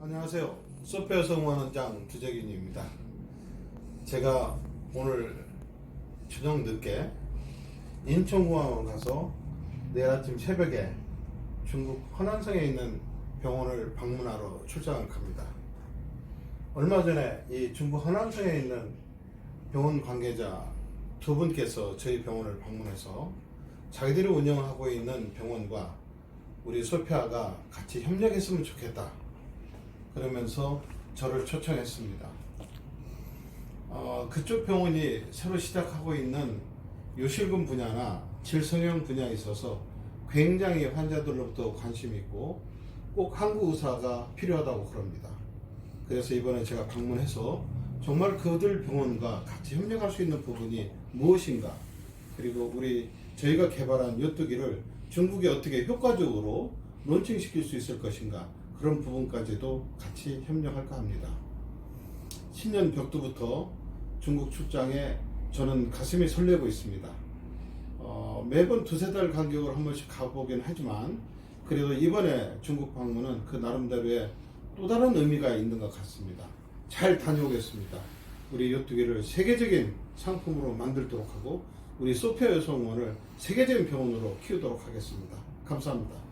안녕하세요. 소페어 성원원장 주재균입니다. 제가 오늘 저녁 늦게 인천공항을 가서 내일 아침 새벽에 중국 허난성에 있는 병원을 방문하러 출장을 갑니다. 얼마 전에 이 중국 허난성에 있는 병원 관계자 두 분께서 저희 병원을 방문해서 자기들이 운영하고 있는 병원과 우리 소피아가 같이 협력했으면 좋겠다. 그러면서 저를 초청했습니다. 어, 그쪽 병원이 새로 시작하고 있는 요실금 분야나 질성형 분야에 있어서 굉장히 환자들로부터 관심이 있고 꼭 한국 의사가 필요하다고 그럽니다. 그래서 이번에 제가 방문해서 정말 그들 병원과 같이 협력할 수 있는 부분이 무엇인가 그리고 우리 저희가 개발한 요뚜기를 중국에 어떻게 효과적으로 론칭시킬 수 있을 것인가 그런 부분까지도 같이 협력할까 합니다. 신년 벽두부터 중국 출장에 저는 가슴이 설레고 있습니다. 어, 매번 두세 달 간격으로 한 번씩 가보긴 하지만 그래도 이번에 중국 방문은 그 나름대로의 또 다른 의미가 있는 것 같습니다. 잘 다녀오겠습니다. 우리 요뚜기를 세계적인 상품으로 만들도록 하고 우리 소피아 여성원을 세계적인 병원으로 키우도록 하겠습니다. 감사합니다.